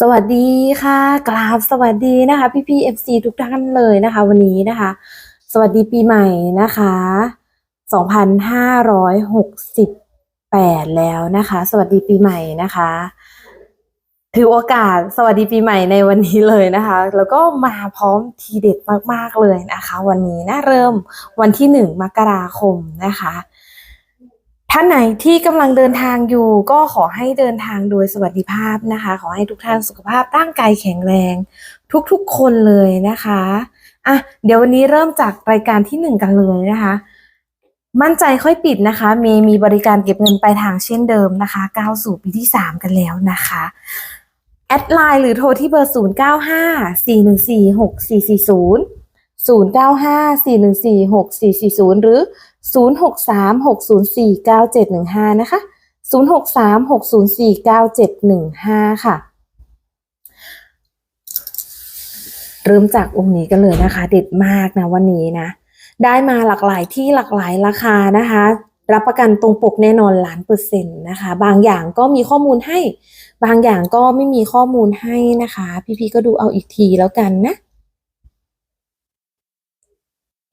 สวัสดีค่ะ กราบสวัสดีนะคะ พี่พี่เอฟซีทุกท่านเลยนะคะ วันนี้นะคะ สวัสดีปีใหม่นะคะ2568แล้วนะคะ สวัสดีปีใหม่นะคะ ถือโอกาสสวัสดีปีใหม่ในวันนี้เลยนะคะ แล้วก็มาพร้อมทีเด็ดมากๆเลยนะคะ วันนี้นะเริ่มวันที่หนึ่งมกราคมนะคะ ท่านไหนที่กำลังเดินทางอยู่ ก็ขอให้เดินทางโดยสวัสดิภาพนะคะ ขอให้ทุกท่านสุขภาพร่างกายแข็งแรง ทุกๆคนเลยนะคะอะเดี๋ยววันนี้เริ่มจากรายการที่หนึ่งกันเลยนะคะ มั่นใจค่อยปิดนะคะเมย์มีบริการเก็บเงินปลายทางเช่นเดิมนะคะก้าวสู่ปีที่3กันแล้วนะคะแอดไลน์หรือโทรที่เบอร์ 0 0 9 5 4 1 4 6 4 4 0 หรือ 0 6 3 6 0 4 9 7 1 5 นะคะ 0 6 3 6 0 4 9 7 1 5 ค่ะ เริ่มจากองค์นี้กันเลยนะคะ เด็ดมากนะวันนี้นะ ได้มาหลากหลายที่หลากหลายราคานะคะ รับประกันตรงปกแน่นอนล้านเปอร์เซ็นต์นะคะ บางอย่างก็มีข้อมูลให้ บางอย่างก็ไม่มีข้อมูลให้นะคะ พี่ๆก็ดูเอาอีกทีแล้วกันนะ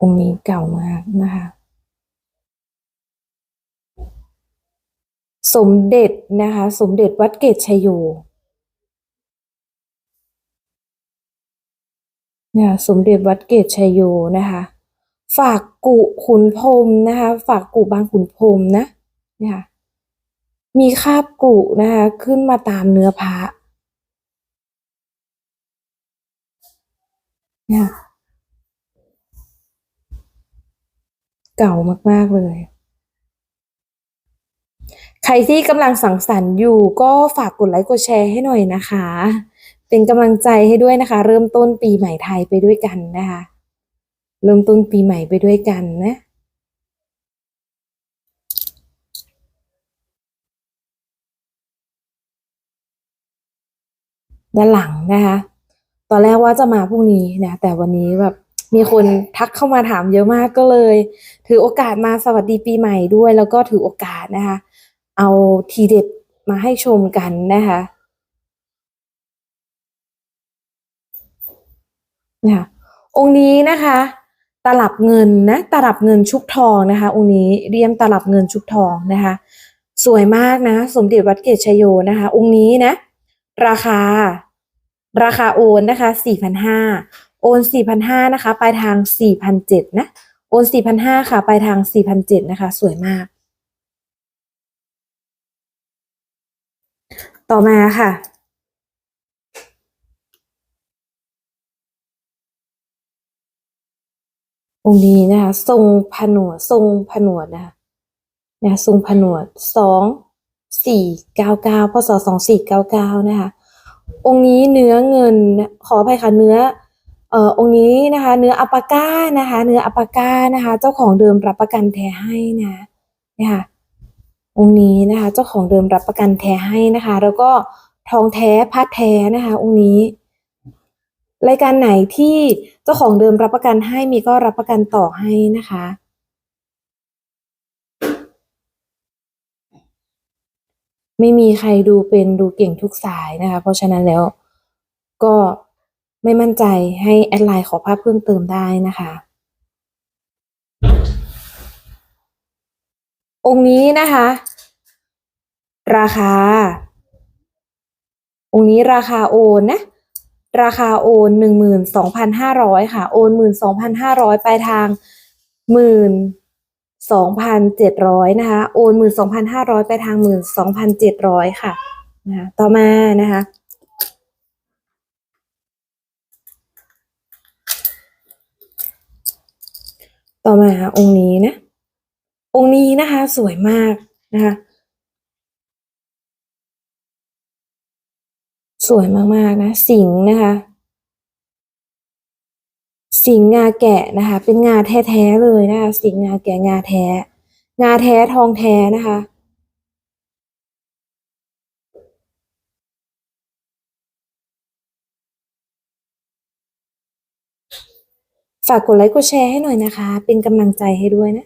องค์นี้เก่ามากนะคะ สมเด็จนะคะ สมเด็จวัดเกตชัยโยเนี่ยสมเด็จวัดเกตชัยโยนะคะ ฝากกุขุนพรมนะคะ ฝากกุบางขุนพรมนะเนี่ยค่ะมีคาบกุนะคะขึ้นมาตามเนื้อพระเนี่ยค่ะ เก่ามากๆเลย ใครที่กำลังสังสรรค์อยู่ก็ฝากกดไลค์กดแชร์ให้หน่อยนะคะ เป็นกำลังใจให้ด้วยนะคะ เริ่มต้นปีใหม่ไทยไปด้วยกันนะคะ เริ่มต้นปีใหม่ไปด้วยกันนะด้านหลังนะคะ ตอนแรกว่าจะมาพรุ่งนี้นะ แต่วันนี้แบบ มีคนทักเข้ามาถามเยอะมากก็เลย ถือโอกาสมาสวัสดีปีใหม่ด้วย แล้วก็ถือโอกาสนะคะ เอาทีเด็ดมาให้ชมกันนะคะนะคะองค์นี้นะคะ ตลับเงินนะตลับเงินชุบทองนะคะ องค์นี้เรียมตลับเงินชุบทองนะคะ สวยมากนะ สมเด็จวัดเกตชยโยนะคะ องค์นี้นะ ราคา ราคาโอนนะคะสี่พันห้า โอนสี่พันห้านะคะ ปลายทางสี่พันเจ็ดนะ โอนสี่พันห้าค่ะ ปลายทางสี่พันเจ็ดนะคะ สวยมาก ต่อมาค่ะ องค์นี้นะคะ ทรงผนวด ทรงผนวดนะคะนะทรงผนวดสองสี่เก้าเก้าพศสองสี่เก้าเก้านะคะ องค์นี้เนื้อเงินขออภัยค่ะเนื้อ เอ่อองค์นี้นะคะเนื้ออัปาก้านะคะ เนื้ออัปาก้านะคะ เจ้าของเดิมรับประกันแท้ให้นะนะคะองค์นี้นะคะ เจ้าของเดิมรับประกันแท้ให้นะคะ แล้วก็ทองแท้พัดแท้นะคะ องค์นี้ รายการไหนที่เจ้าของเดิมรับประกันให้มีก็รับประกันต่อให้นะคะ ไม่มีใครดูเป็นดูเก่งทุกสายนะคะ เพราะฉะนั้นแล้วก็ ไม่มั่นใจให้แอดไลน์ขอภาพเพิ่มเติมได้นะคะ องค์นี้นะคะ ราคา องค์นี้ราคาโอนนะราคาโอนหนึ่งหมื่นสองพันห้าร้อยค่ะ โอนหมื่นสองพันห้าร้อยปลายทางหมื่นสองพันเจ็ดร้อยนะคะ โอนหมื่นสองพันห้าร้อยปลายทางหมื่นสองพันเจ็ดร้อยค่ะนะคะต่อมานะคะ ต่อมาองค์นี้นะ องค์นี้นะคะ สวยมากนะคะ สวยมากๆนะ สิงนะคะ สิงงาแกะนะคะ เป็นงาแท้ๆเลยนะคะ สิงงาแกะงาแท้ งาแท้ทองแท้นะคะากกดไลค์กดแชร์ให้หน่อยนะคะ เป็นกำลังใจให้ด้วยนะ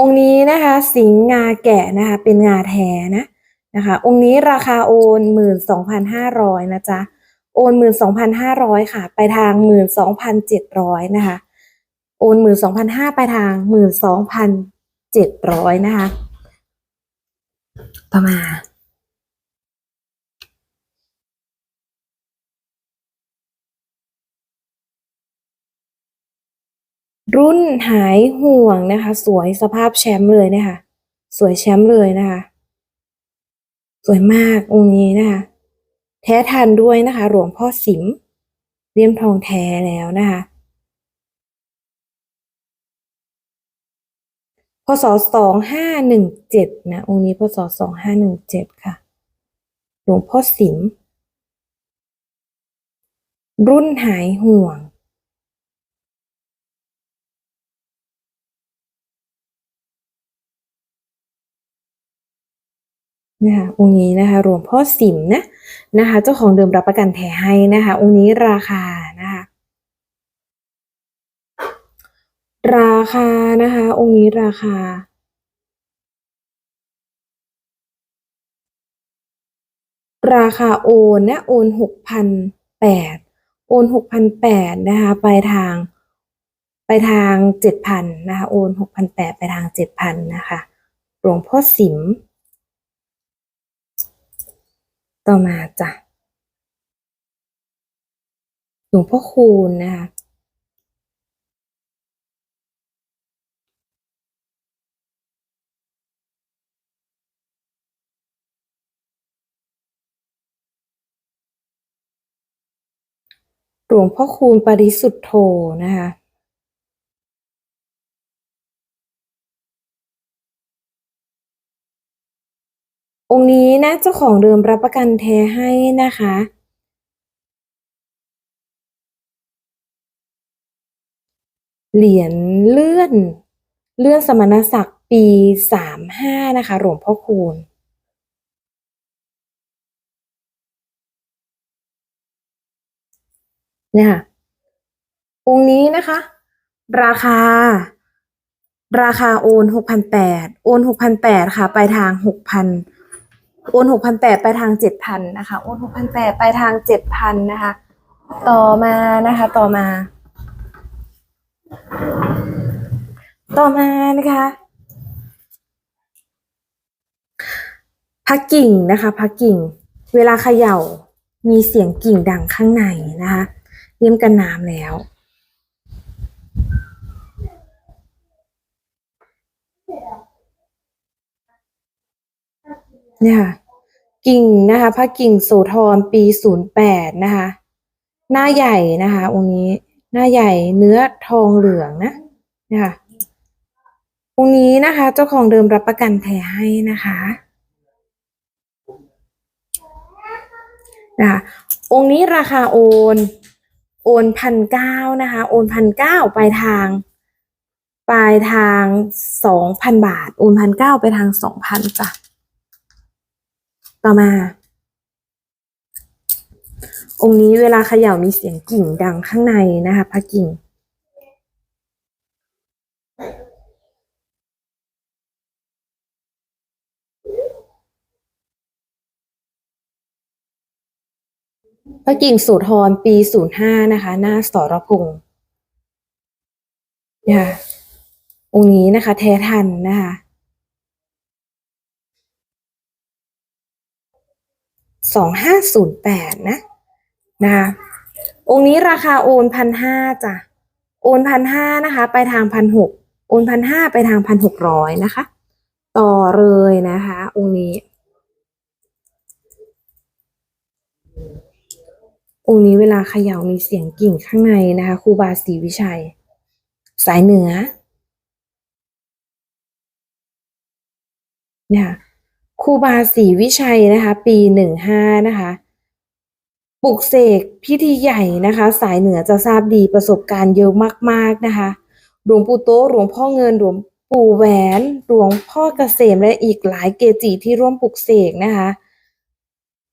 องค์นี้นะคะ สิงห์งาแกะนะคะ เป็นงาแท้นะนะคะ องค์นี้ราคาโอนหมื่นสองพันห้าร้อยนะจ๊ะโอนหมื่นสองพันห้าร้อยค่ะ ไปทางหมื่นสองพันเจ็ดร้อยนะคะ โอนหมื่นสองพันห้าไปทางหมื่นสองพันเจ็ดร้อยนะคะ ต่อมา รุ่นหายห่วงนะคะ สวยสภาพแชมป์เลยนะคะ สวยแชมป์เลยนะคะ สวยมากองค์นี้นะคะ แท้ทันด้วยนะคะ หลวงพ่อสิมเลี่ยมทองแท้แล้วนะคะ พศสองห้าหนึ่งเจ็ดนะองค์นี้พศสองห้าหนึ่งเจ็ดค่ะ หลวงพ่อสิม รุ่นหายห่วง นะคะองค์นี้นะคะหลวงพ่อสิมนะนะคะ เจ้าของเดิมรับประกันแท้ให้นะคะ องค์นี้ราคานะคะ ราคานะคะ องค์นี้ราคา ราคาโอนนะโอนหกพันแปดโอนหกพันแปดนะคะไปทาง ไปทางเจ็ดพันนะคะโอนหกพันแปดไปทางเจ็ดพันนะคะหลวงพ่อสิม ต่อมาจ้ะหลวงพ่อคูณนะคะ หลวงพ่อคูณปริสุทธโธนะคะองค์นี้นะเจ้าของเดิมรับประกันแท้ให้นะคะ เหรียญเลื่อน เลื่อนสมณศักดิ์ปีสามห้านะคะ หลวงพ่อคูณ เนี่ยค่ะองค์นี้นะคะ ราคา ราคาโอนหกพันแปดโอนหกพันแปดค่ะ ไปทางหกพันโอนหกพันแปดไปทางเจ็ดพันนะคะ โอนหกพันแปดไปทางเจ็ดพันนะคะ ต่อมานะคะ ต่อมา ต่อมานะคะพักกิ่งนะคะพักกิ่ง เวลาเขย่ามีเสียงกิ่งดังข้างในนะคะ เลี่ยมกันน้ำแล้ว เนี่ยค่ะ กิ่งนะคะพระกิ่งโสธรปีศูนย์แปดนะคะ หน้าใหญ่นะคะองค์นี้ หน้าใหญ่เนื้อทองเหลืองนะเนี่ยค่ะองค์นี้นะคะ เจ้าของเดิมรับประกันแท้ให้นะคะนะคะองค์นี้ราคาโอน โอนพันเก้านะคะ โอนพันเก้าปลายทาง ปลายทางสองพันบาท โอนพันเก้าไปทางสองพันจ้ะ ต่อมา องค์นี้เวลาเขย่ามีเสียงกิ่งดังข้างในนะคะพระกิ่ง ระกิ่งสุธรปีศูนย์ห้านะคะ หน้าสรพงษ์เนี่ยค่ะองค์นี้นะคะ แท้ทันนะคะ สองห้าศูนย์แปดนะนะคะองค์นี้ราคาโอนพันห้าจ้ะ โอนพันห้านะคะ ไปทางพันหกโอนพันห้าไปทางพันหกร้อยนะคะ ต่อเลยนะคะ องค์นี้ องค์นี้เวลาเขย่ามีเสียงกิ่งข้างในนะคะครูบาศรีวิชัย สายเหนือเนี่ยครูบาศรีวิชัยนะคะ ปีหนึ่งห้านะคะปลุกเสกพิธีใหญ่นะคะ สายเหนือจะทราบดีประสบการณ์เยอะมากๆนะคะหลวงปู่โตะหลวงพ่อเงินหลวงปู่แหวนหลวงพ่อเกษมและอีกหลายเกจิที่ร่วมปลุกเสกนะคะ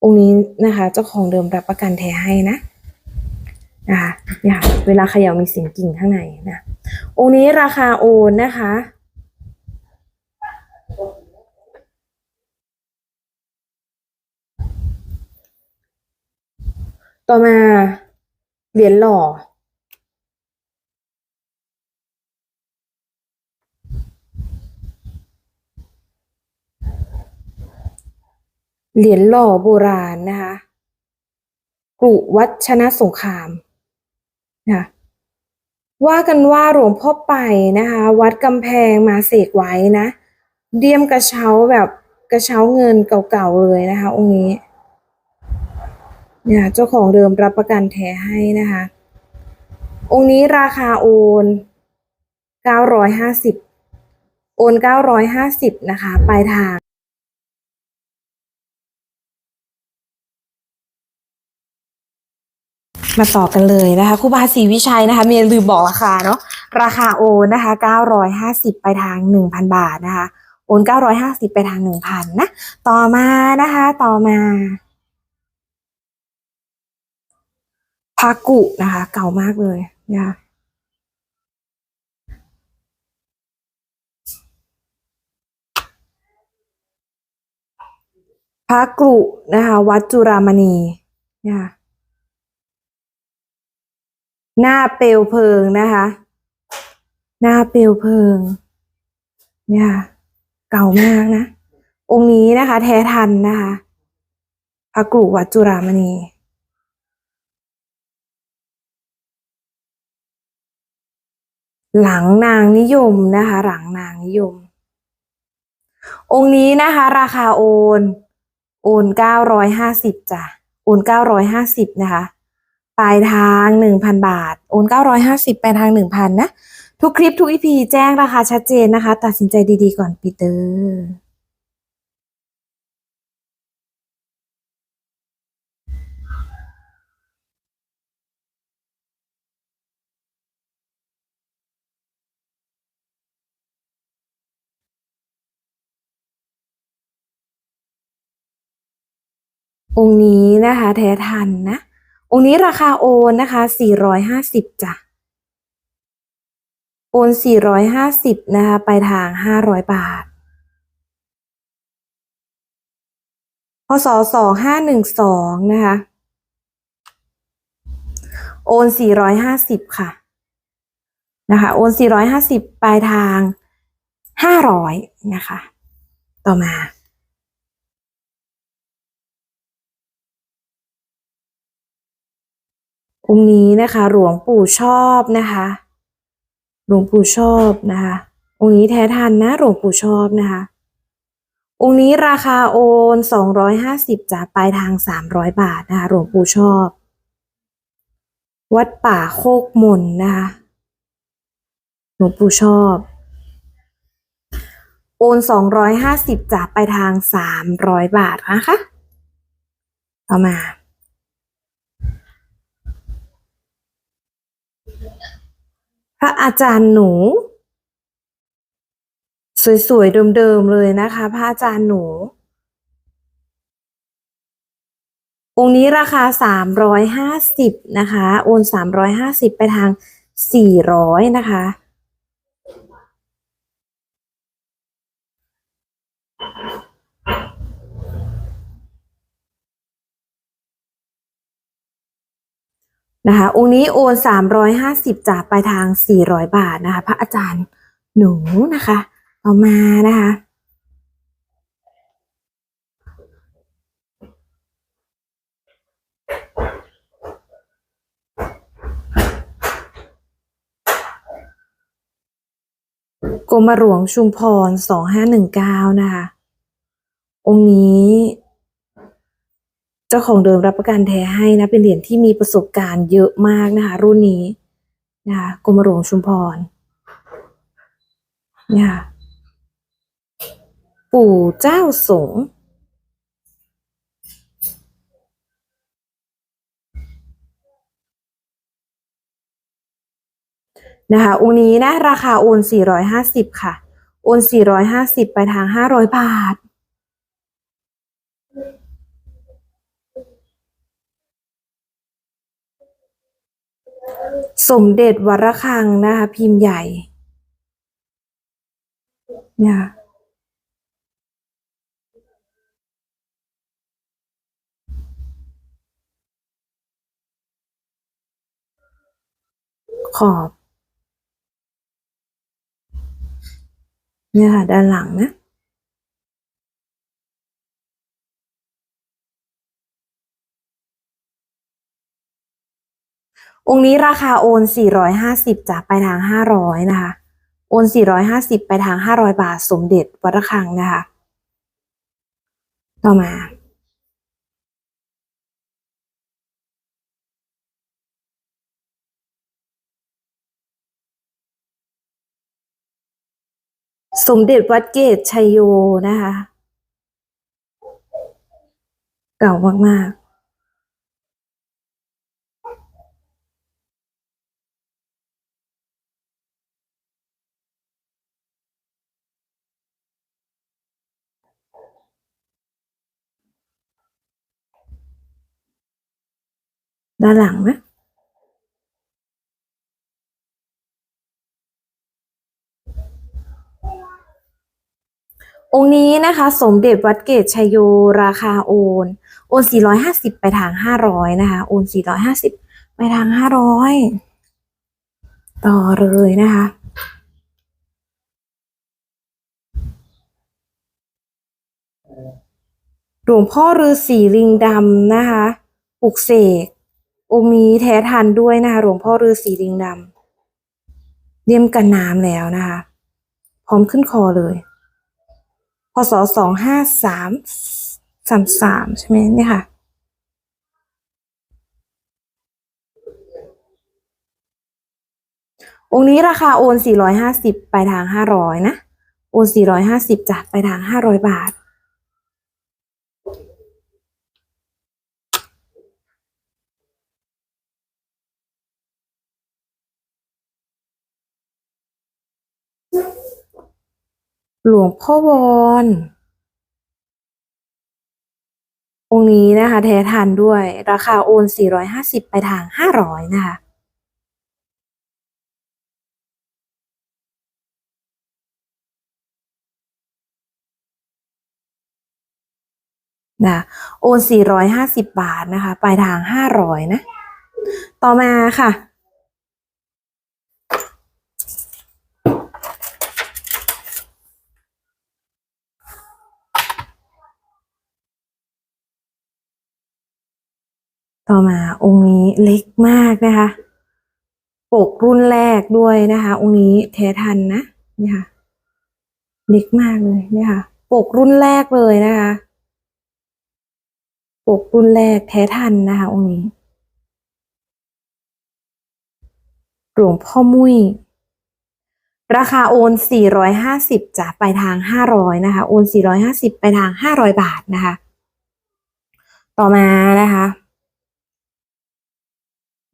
องค์นี้นะคะเจ้าของเดิมรับประกันแท้ให้นะนะคะเนี่ยเวลาเขย่ามีเสียงกิ่งข้างในนะองค์นี้ราคาโอนนะคะต่อมาเหรียญหล่อ เหรียญหล่อโบราณนะคะกรุวัดชนะสงครามนะว่ากันว่าหลวงพ่อไปนะคะ วัดกำแพงมาเสกไว้นะเดียมกระเช้าแบบกระเช้าเงินเก่าๆเลยนะคะ องค์นี้ เนี่ยเจ้าของเดิมรับประกันแท้ให้นะคะ องค์นี้ราคาโอนเก้าร้อยห้าสิบโอนเก้าร้อยห้าสิบนะคะ ปลายทาง มาต่อกันเลยนะคะครูบาศรีวิชัยนะคะเมียลืมบอกราคาเนาะราคาโอนนะคะเก้าร้อยห้าสิบไปทางหนึ่งพันบาทนะคะ โอนเก้าร้อยห้าสิบไปทางหนึ่งพันนะ ต่อมานะคะ ต่อมาพากุนะคะ เก่ามากเลยนะคะพระกรุนะคะ วัดจุรามณีนะคะ หน้าเปลวเพลิงนะคะ หน้าเปลวเพลิง เนี่ยเก่ามากนะ องค์นี้นะคะ แท้ทันนะคะพระกรุวัดจุรามณีหลังนางนิยมนะคะ หลังนางนิยม องค์นี้นะคะ ราคาโอน โอนเก้าร้อยห้าสิบจ้ะโอนเก้าร้อยห้าสิบนะคะ ปลายทางหนึ่งพันบาท โอนเก้าร้อยห้าสิบปลายทางหนึ่งพันนะ ทุกคลิปทุกอีพีแจ้งราคาชัดเจนนะคะ ตัดสินใจดีๆก่อนปีเตอร์องค์นี้นะคะ แท้ทันนะ องค์นี้ราคาโอนนะคะสี่ร้อยห้าสิบจ้ะโอนสี่ร้อยห้าสิบนะคะไปทางห้าร้อยบาทพศสองห้าหนึ่งสองนะคะโอนสี่ร้อยห้าสิบค่ะนะคะโอนสี่ร้อยห้าสิบปลายทางห้าร้อยนะคะ ต่อมา องค์นี้นะคะ หลวงปู่ชอบนะคะ หลวงปู่ชอบนะคะ องค์นี้แท้ทันนะ หลวงปู่ชอบนะคะ องค์นี้ราคาโอนสองร้อยห้าสิบจ้ะปลายทางสามร้อยบาทนะคะ หลวงปู่ชอบ วัดป่าโคกมนนะคะ หลวงปู่ชอบ โอนสองร้อยห้าสิบจ้ะไปทางสามร้อยบาทนะคะ ต่อมา พระ อาจารย์หนู สวยๆเดิมๆเลยนะคะ พระอาจารย์หนู องค์นี้ราคาสามร้อยห้าสิบนะคะ โอนสามร้อยห้าสิบไปทางสี่ร้อยนะคะ นะคะองค์นี้โอนสามร้อยห้าสิบจากไปทางสี่ร้อยบาทนะคะ พระอาจารย์หนูนะคะ ต่อมานะคะ กรมหลวงชุมพรสองห้าหนึ่งเก้านะคะ องค์นี้ จ้าของเดิมรับประกันแท้ให้นะ เป็นเหรียญที่มีประสบการณ์เยอะมากนะคะ รุ่นนี้นะคะกรมหลวงชุมพรนี่ยค่ะปู่เจ้าสงนะคะองค์นี้นะ ราคาโอน 450 ค่ะ โอน 450 ไปทาง 500 บาท สมเด็จวรคังนะคะพิมพ์ใหญ่ เนี่ยขอบ เนี่ยค่ะด้านหลังนะ องค์นี้ราคาโอน 450จากไปทาง 500 นะคะ โอน 450 ไปทาง 500 บาท สมเด็จวัดระฆังนะคะ ต่อมาสมเด็จวัดเกตชัยโยนะคะ เก่ามาก ๆ ด้านหลังนะองค์นี้นะคะ สมเด็จวัดเกตชัยโยราคาโอน โอน 450 ไปทาง 500 นะคะ โอน 450 ไปทาง 500 ต่อเลยนะคะ หลวงพ่อฤาษีลิงดำนะคะ ปลุกเสก องค์นี้แท้ทันด้วยนะคะหลวงพ่อฤาษีลิงดำเลี่ยมกันน้ำแล้วนะคะ พร้อมขึ้นคอเลยพศสองห้าสามสามสามใช่ไหมเนี่ยค่ะ องค์นี้ราคาโอนสี่ร้อยห้าสิบไปทางห้าร้อยนะ โอนสี่ร้อยห้าสิบจากไปทางห้าร้อยบาท หลวงพ่อวอนองค์นี้นะคะแท้ทันด้วย ราคาโอน 450 ไปทาง 500 นะคะ นะโอน 450 บาทนะคะไปทาง 500 นะ ต่อมาค่ะ ต่อมาองค์นี้เล็กมากนะคะ ปกรุ่นแรกด้วยนะคะ องค์นี้แท้ทันนะนี่ค่ะ เล็กมากเลยนี่ค่ะ ปกรุ่นแรกเลยนะคะ ปกรุ่นแรกแท้ทันนะคะ องค์นี้หลวงพ่อมุ้ยราคาโอน 450จะไปทาง 500 นะคะ โอน 450 ไปทาง 500 บาทนะคะ ต่อมานะคะ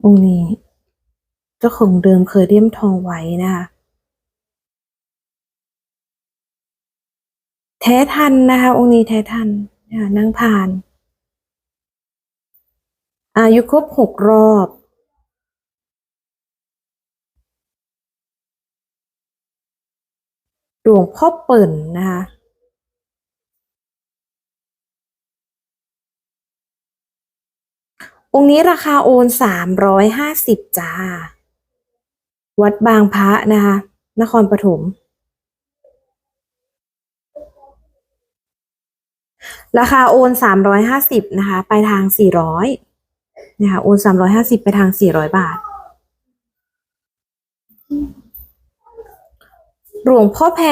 องค์นี้เจ้าของเดิมเคยเลี่ยมทองไว้นะคะแท้ทันนะคะ องค์นี้แท้ทันนะคะนั่งผ่าน อายุครบหกรอบหลวงพ่อเปิ่นนะคะ องค์นี้ราคาโอนสามร้อยห้าสิบจ้า วัดบางพระนะคะ นครปฐม ราคาโอนสามร้อยห้าสิบนะคะ ไปทางสี่ร้อยนะคะ โอนสามร้อยห้าสิบไปทางสี่ร้อยบาท หลวงพ่อแพร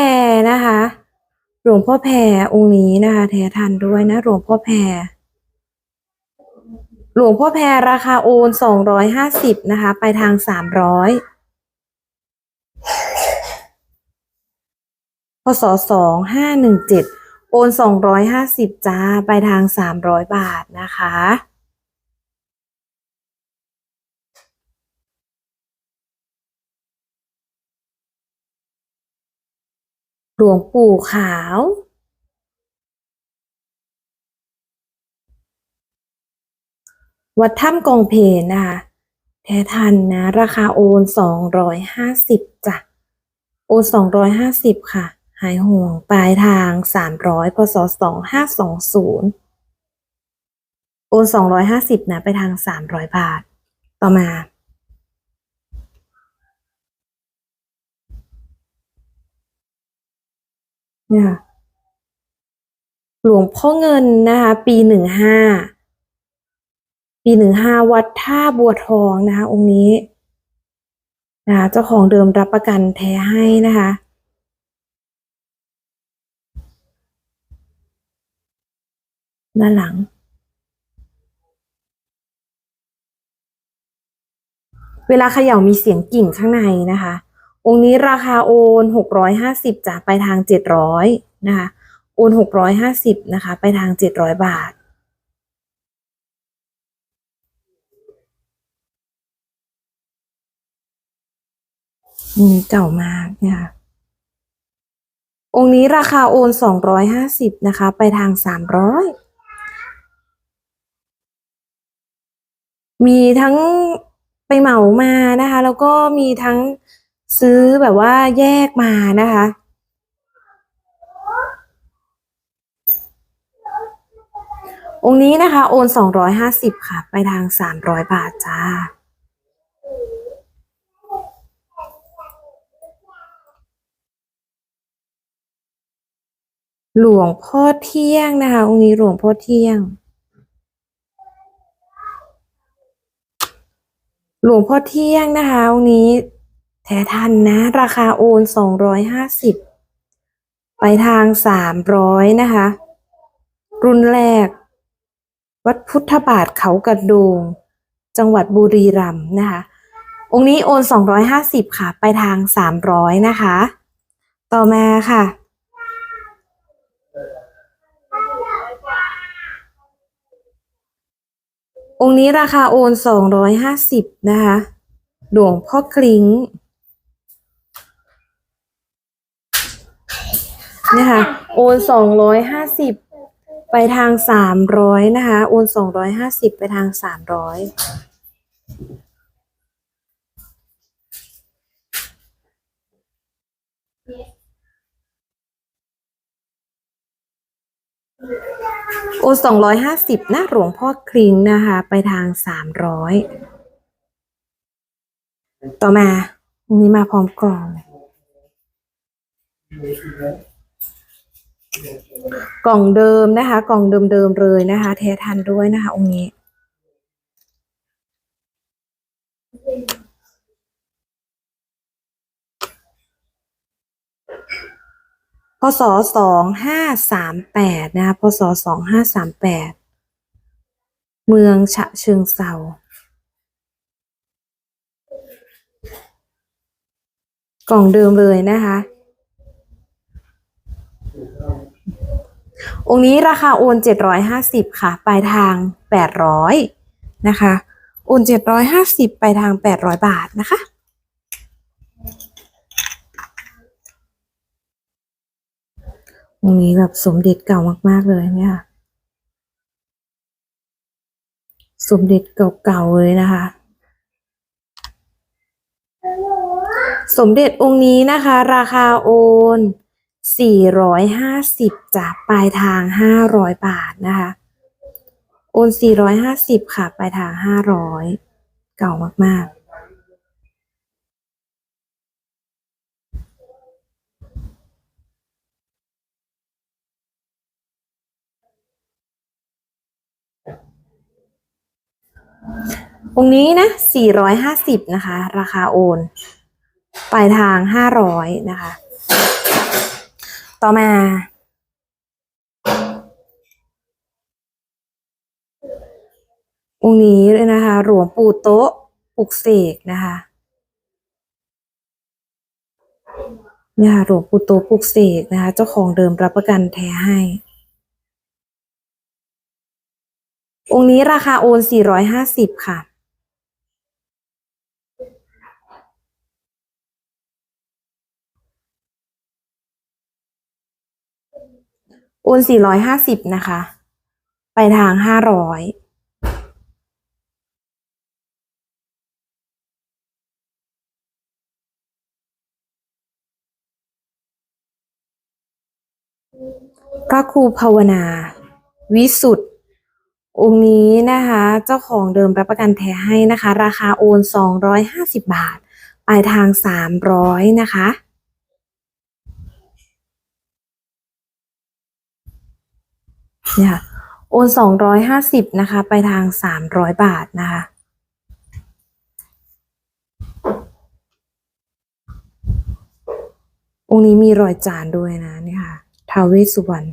นะคะ หลวงพ่อแพรองค์นี้นะคะ แท้ทันด้วยนะ หลวงพ่อแพร ลวงพ่อแพรราคาโอนสองร้อยห้าสิบนะคะ ไปทางสามร้อยพศสองห้าหนึ่งเจ็ดโอนสองร้อยห้าสิบจ้า ไปทางสามร้อยบาทนะคะหลวงปู่ขาว วัดถ้ำกองเพนนะคะแท้ทันนะ ราคาโอนสองร้อยห้าสิบจ้ะ โอนสองร้อยห้าสิบค่ะ หายห่วง ปลายทางสามร้อยพศสองห้าสองศูนย์โอนสองร้อยห้าสิบนะไปทางสามร้อยบาท ต่อมา เนี่ยหลวงพ่อเงินนะคะ ปีหนึ่งห้า ปีหนึ่งห้าวัดท่าบัวทองนะคะ องค์นี้นะคะเจ้าของเดิมรับประกันแท้ให้นะคะ ด้านหลัง เวลาเขย่ามีเสียงกิ่งข้างในนะคะ องค์นี้ราคาโอนหกร้อยห้าสิบจากไปทางเจ็ดร้อยนะคะ โอนหกร้อยห้าสิบนะคะ ไปทางเจ็ดร้อยบาท อืมเก่ามากเนี่ยค่ะองค์นี้ราคาโอนสองร้อยห้าสิบนะคะ ไปทางสามร้อยมีทั้งไปเหมามานะคะ แล้วก็มีทั้งซื้อแบบว่าแยกมานะคะ องค์นี้นะคะ โอนสองร้อยห้าสิบค่ะ ไปทางสามร้อยบาทจ้า หลวงพ่อเที่ยงนะคะองค์นี้หลวงพ่อเที่ยง หลวงพ่อเที่ยงนะคะองค์นี้ แท้ทันนะ ราคาโอนสองร้อยห้าสิบไปทางสามร้อยนะคะ รุ่นแรก วัดพุทธบาทเขากระโดง จังหวัดบุรีรัมย์นะคะ องค์นี้โอนสองร้อยห้าสิบค่ะ ไปทางสามร้อยนะคะ ต่อมาค่ะ องค์นี้ราคาโอนสองร้อยห้าสิบนะคะหลวงพ่อคลิงนี่ยค่ะโอนสองร้อยห้าสิบไปทางสามร้อยนะคะโอนสองร้อยห้าสิบไปทางสามร้อย โอสองร้อยห้าสิบนะหลวงพ่อคลิงนะคะ ไปทางสามร้อยต่อมานี้มาพร้อมกล่องกล่องเดิมนะคะ กล่องเดิมๆเลยนะคะ แท้ทันด้วยนะคะองค์นี้ พศสองห้าสามแปดนะคะพศสองห้าสามแปดเมืองฉะเชิงเซากล่องเดิมเลยนะคะ องค์นี้ราคาโอนเจ็ดร้อยห้าสิบค่ะ ปลายทางแปดร้อยนะคะ โอนเจ็ดร้อยห้าสิบปลายทางแปดร้อยบาทนะคะ องค์นี้แบบสมเด็จเก่ามาก ๆ เลยเนี่ยค่ะ สมเด็จเก่าๆเลยนะคะ สมเด็จองค์นี้นะคะ ราคาโอน 450จากปลายทาง 500 บาทนะคะ โอน 450 ค่ะ ปลายทาง 500 เก่ามาก ๆ องค์นี้นะ 450 นะคะ ราคาโอน ปลายทาง 500 นะคะ ต่อมา องค์นี้เลยนะคะ หลวงปู่โต๊ะปุกเสกนะคะเนี่ยค่ะหลวงปู่โต๊ะปุกเสกนะคะ เจ้าของเดิมรับประกันแท้ให้ องค์นี้ราคาโอน 450 ค่ะ โอน 450 นะคะ ไปทาง 500พระครูภาวนา วิสุทธ องค์นี้นะคะเจ้าของเดิมรับประกันแท้ให้นะคะ ราคาโอน 250 บาท ปลายทาง 300 นะคะเนี่ยโอนสองร้อยห้าสิบนะคะ ไปทางสามร้อยบาทนะคะ องค์นี้มีรอยจานด้วยนะนี่ค่ะทาวเวสุวรรณ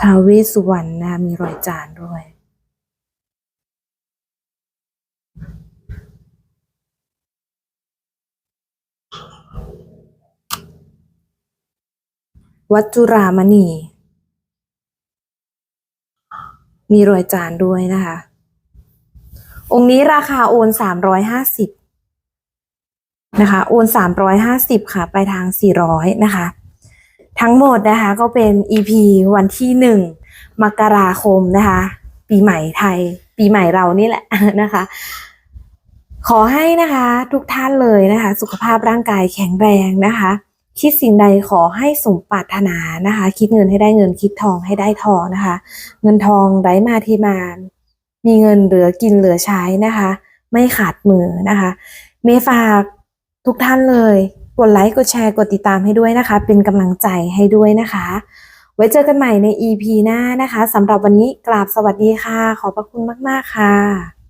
ทาวเวสุวรรณนะคะมีรอยจานด้วย วัดจุรามณี มีรอยจานด้วยนะคะ องค์นี้ราคาโอนสามร้อยห้าสิบนะคะ โอนสามร้อยห้าสิบค่ะ ไปทางสี่ร้อยนะคะ ทั้งหมดนะคะก็เป็น EP วันที่หนึ่งมกราคมนะคะ ปีใหม่ไทย ปีใหม่เรานี่แหละนะคะ ขอให้นะคะทุกท่านเลยนะคะ สุขภาพร่างกายแข็งแรงนะคะ คิดสิ่งใดขอให้สมปรารถนานะคะ คิดเงินให้ได้เงินคิดทองให้ได้ทองนะคะ เงินทองไร้มาที่มานมีเงินเหลือกินเหลือใช้นะคะ ไม่ขาดมือนะคะ เมฝากทุกท่านเลย กดไลค์ กดแชร์ กดติดตามให้ด้วยนะคะ เป็นกำลังใจให้ด้วยนะคะ ไว้เจอกันใหม่ใน EP หน้านะคะสำหรับวันนี้กราบสวัสดีค่ะ ขอบพระคุณมาก ๆ ค่ะ